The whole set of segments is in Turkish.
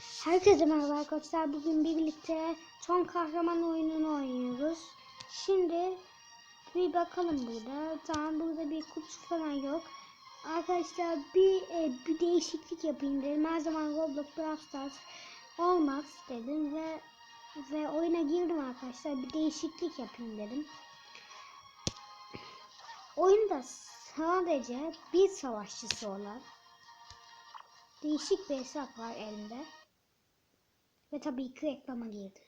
Herkese merhaba arkadaşlar. Bugün birlikte son kahraman oyununu oynuyoruz. Şimdi bir bakalım burada. Tamam burada bir kutu falan yok. Arkadaşlar bir e, bir değişiklik yapayım dedim. Her zaman Roblox Brawl Stars olmaz dedim ve ve oyuna girdim arkadaşlar. Bir değişiklik yapayım dedim. Oyunda sadece bir savaşçısı olan değişik bir hesap var elimde. Ve tabii ki reklama girdi.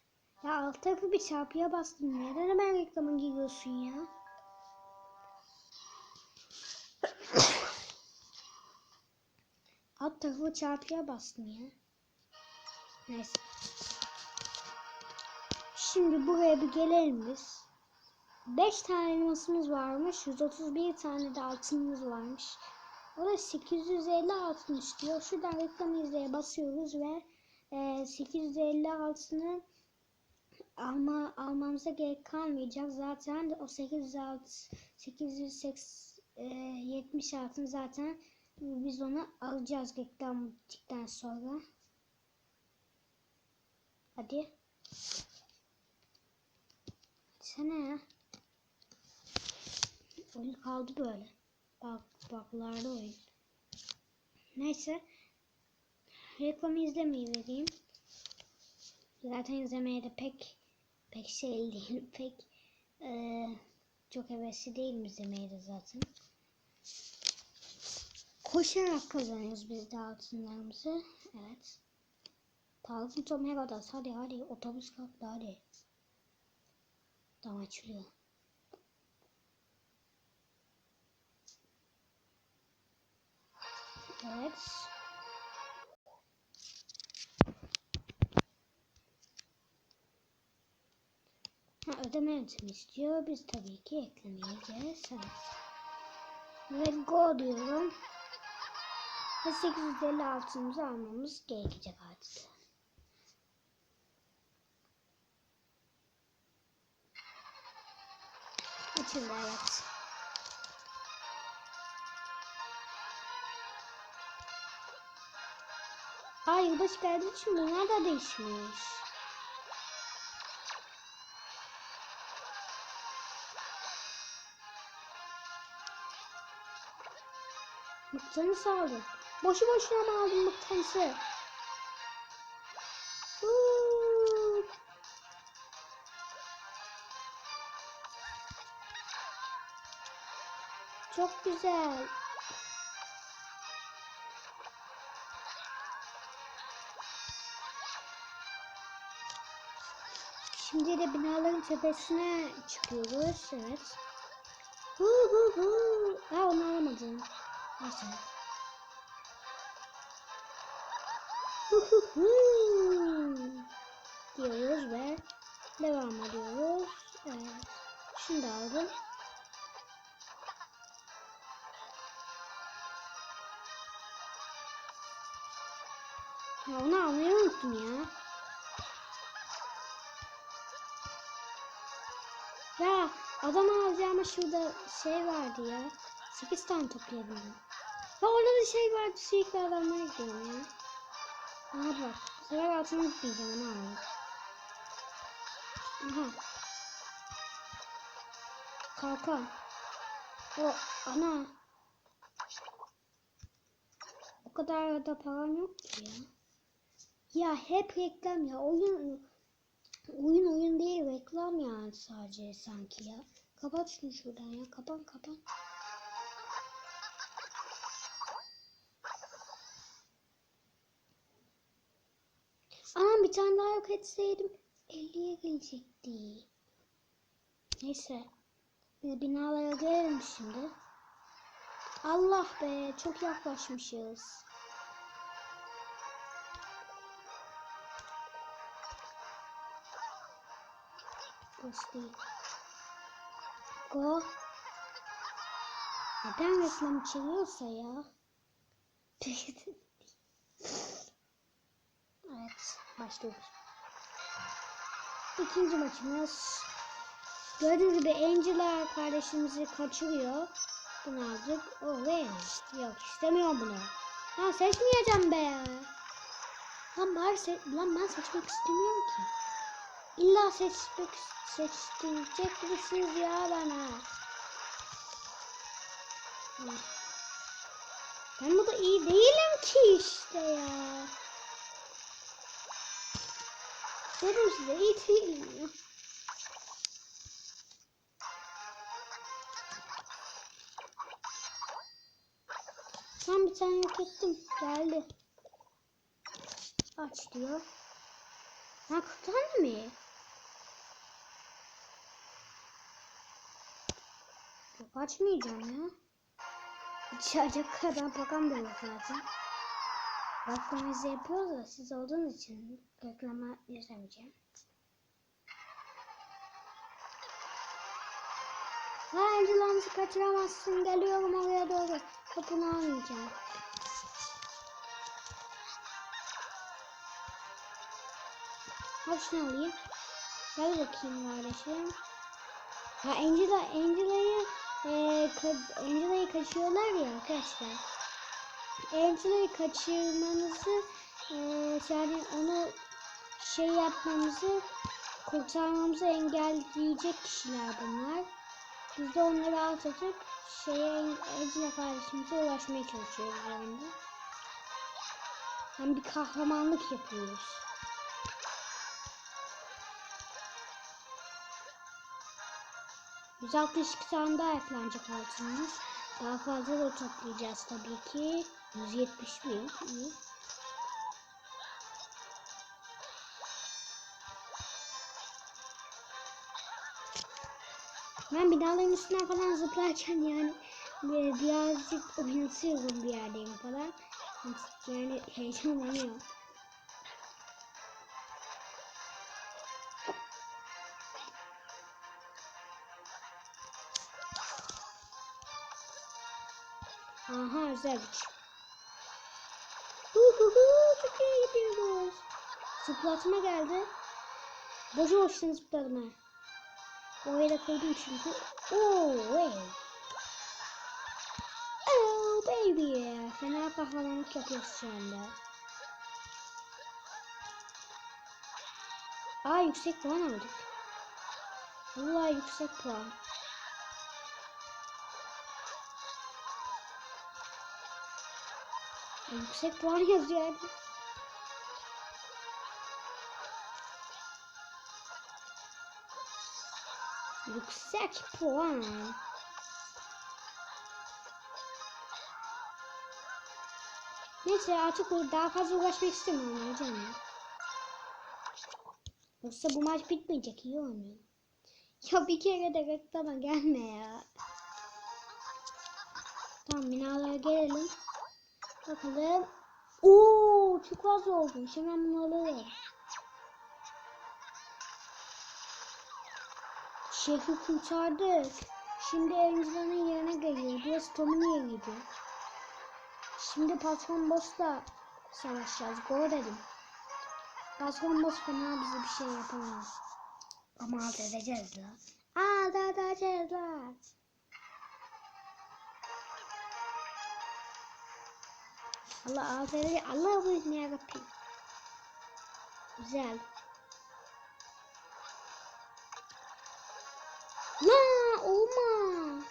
Ya alt tarafı bir çarpıya bastım. Neden hemen reklama giriyorsun ya? alt tarafı çarpıya bastım ya. Neyse. Şimdi buraya bir gelelim biz. 5 tane elmasımız varmış. 131 tane de altınımız varmış. O da 850 altın istiyor. Şuradan reklam izleye basıyoruz ve e, 850 altını alma, almamıza gerek kalmayacak. Zaten o 806 870 altın zaten biz onu alacağız reklam bittikten sonra. Hadi. Sana ya. Oyun kaldı böyle. Bak baklarda oyun. Neyse. Reklamı izlemeyi vereyim. Zaten izlemeye de pek pek şey değil. Pek eee, çok hevesli değilim izlemeye de zaten. Koşarak kazanıyoruz biz de altınlarımızı. Evet. Parfüm Tom Herodas. Hadi hadi. Otobüs kalktı hadi. Tam açılıyor. Evet. Ödeme yöntemi istiyor. Biz tabii ki eklemeyeceğiz. Ve go diyorum. Ve 850 altınımızı almamız gerekecek artık. Açıldı evet. Aa yılbaşı geldiği için bunlar da değişmiş. Mıktanı aldım. Boşu boşuna mı aldım mıktanısı? Huu. Çok güzel. Şimdi de binaların tepesine çıkıyoruz. Evet. Hu hu hu. Ha onu alamadım. Neyse. Diyoruz ve devam ediyoruz. Evet. Şunu da aldım. Ya onu almayı unuttum ya. Ya adam alacağıma şurada şey vardı ya. 8 tane toplayabildim. Ya orada da şey vardı sürekli adamlara gidiyorum ya. Aha bak. Bu sefer altına gitmeyeceğim onu alalım. Aha. Kalkan. O ana. O kadar da param yok ki ya. Ya hep reklam ya. Oyun oyun oyun değil reklam yani sadece sanki ya. Kapat şunu şuradan ya. Kapan kapan. Tane daha yok etseydim 50'ye gelecekti. Neyse. Biz binalara gelelim şimdi. Allah be çok yaklaşmışız. Burası değil. Go. Neden reklam çeviriyorsa ya? evet, başlıyoruz. İkinci maçımız. Gördüğünüz gibi Angela kardeşimizi kaçırıyor. Bunu aldık. Oh be. Yok istemiyorum bunu. Ha seçmeyeceğim be. Lan bari se lan ben seçmek istemiyorum ki. İlla seçmek seçtirecek misiniz ya bana? Ben burada iyi değilim ki işte ya. Dedim size değilim ya. Tam bir tane yok ettim. Geldi. Aç diyor. Ha kurtar mı? Yok açmayacağım ya. İçeride kadar bakan da yok zaten. Reklamımızı yapıyoruz da siz olduğunuz için reklama izlemeyeceğim. Ha Angela'mızı kaçıramazsın. Geliyorum oraya doğru. Kapını almayacağım. Hadi şunu alayım. Gel bakayım kardeşim. Ha Angela, Angela'yı e, ka- Angela'yı kaçıyorlar ya arkadaşlar. Angela'yı kaçırmanızı e, yani onu şey yapmamızı kurtarmamızı engelleyecek kişiler bunlar. Biz de onları alt atıp şeye Angela kardeşimize ulaşmaya çalışıyoruz yani. Hem bir kahramanlık yapıyoruz. İki tane daha eklenecek altınımız. Daha fazla da toplayacağız tabii ki. 170 bin. İyi. Ben binaların üstüne falan zıplarken yani e, birazcık oynatıyorum bir yerdeyim falan. Yani heyecanlanıyorum. Aha özel güç. Uhuhu, çok iyi gidiyoruz. Zıplatma geldi. Boşu boşuna zıpladım ha. Oraya da koydum çünkü. Oh, hey. Oh baby. Fena kahramanlık yapıyoruz şu anda. Aa yüksek puan aldık. Vallahi yüksek puan. Yüksek puan yazıyor yani. Yüksek puan. Neyse artık o daha fazla uğraşmak istemiyorum ya canım. Yoksa bu maç bitmeyecek iyi oynuyor. Ya bir kere de reklama gelme ya. Tamam binalara gelelim. Bakalım. Oo çok fazla oldu. Şimdi ben bunu alırım. Şehri kurtardık. Şimdi Angela'nın yerine geliyor. Burası Tom'un yeriydi. Şimdi patron boss'la savaşacağız. Go dedim. Patron boss fena bize bir şey yapamaz. Ama alt edeceğiz la. Alt edeceğiz la. Allah alt. Allah bu ne yarabbim. Güzel. La olma.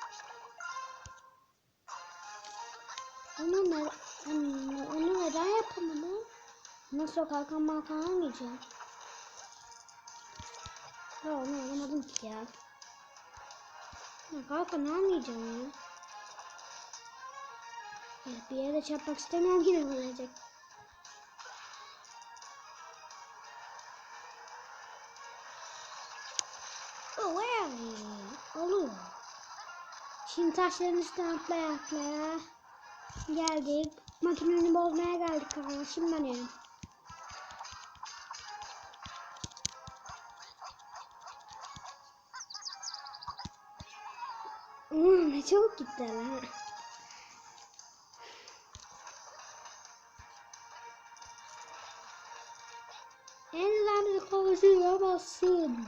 Onu ne, onu, onu neden yapamadım? Nasıl kalkan malkan almayacağım? Ya onu alamadım ki ya. ya kalkan almayacağım ya. ya. Bir yere çarpmak istemiyorum yine olacak. Oh, wow. Olur. Şimdi taşların üstüne atlaya atlaya geldik. Makineni bozmaya geldik kardeşim benim. Hmm, ne çabuk gitti lan. Ellerini kavuşturamazsın.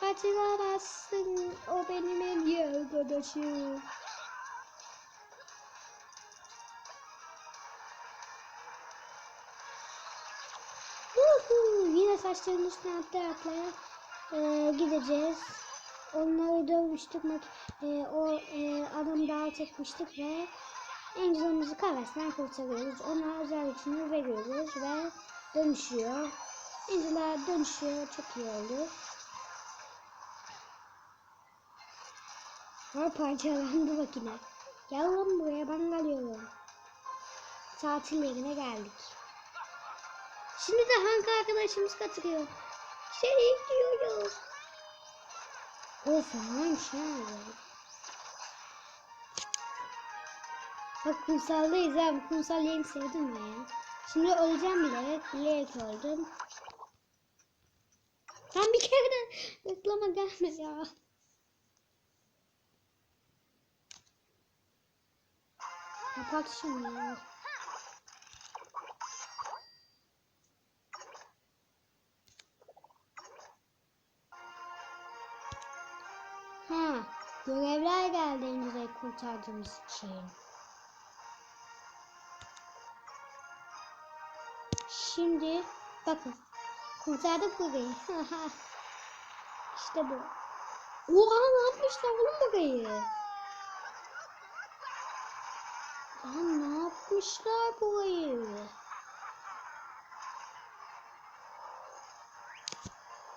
Kaçıramazsın. O benim en iyi arkadaşım. Uhu, yine saçlarının üstüne atlaya atlaya e, gideceğiz. Onları dövmüştük. E, o e, adamı daha çekmiştik ve Angel'ımızı kahvesinden kurtarıyoruz. Ona özel gücünü veriyoruz ve dönüşüyor. Angel'a dönüşüyor. Çok iyi oldu. Ha parçalandı makine. Gel lan buraya ben geliyorum. Tatil yerine geldik. Şimdi de Hank arkadaşımız katılıyor. Şey diyoruz. O fenaymış ha. Bak kumsaldayız ha. Bu kumsal yerini sevdim ben ya. Şimdi öleceğim bilerek. Bilerek öldüm. Tam bir kere de reklama gelme ya. Kapat şunu ya. Ha, görevler geldi Engine'i kurtardığımız için. Şimdi bakın kurtardık burayı. işte bu. Oha ne yapmışlar oğlum burayı? Lan ne yapmışlar burayı?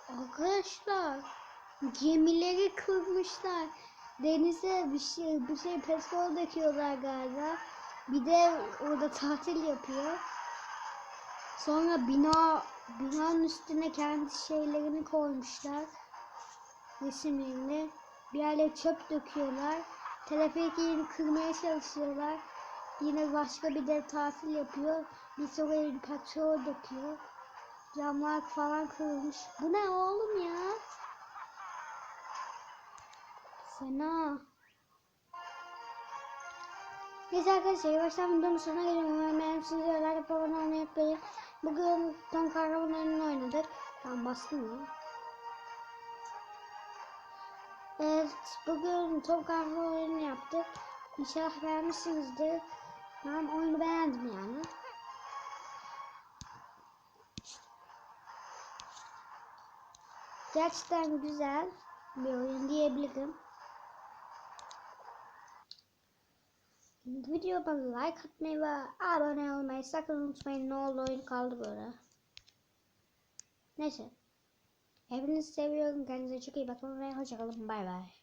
Arkadaşlar gemileri kırmışlar. Denize bir şey bir şey petrol döküyorlar galiba. Bir de orada tatil yapıyor. Sonra bina binanın üstüne kendi şeylerini koymuşlar. Resimlerini. Bir yerlere çöp döküyorlar. Teleferikleri kırmaya çalışıyorlar. Yine başka bir de tatil yapıyor. Bir sonra bir petrol döküyor. Camlar falan kırılmış. Bu ne oğlum ya? Fena. Neyse arkadaşlar yavaştan videonun sonuna geliyorum. Umarım beğenmişsiniz. Like abone olmayı unutmayın. Bugün Tom Kahraman oyununu oynadık. Tamam bastım mı? Evet bugün Tom Kahraman oyununu yaptık. İnşallah beğenmişsinizdir. Ben oyunu beğendim yani. Gerçekten güzel bir oyun diyebilirim. Videoma like atmayı ve abone olmayı sakın unutmayın. Ne oldu oyun kaldı böyle. Neyse. Hepinizi seviyorum. Kendinize çok iyi bakın ve hoşçakalın. Bay bay.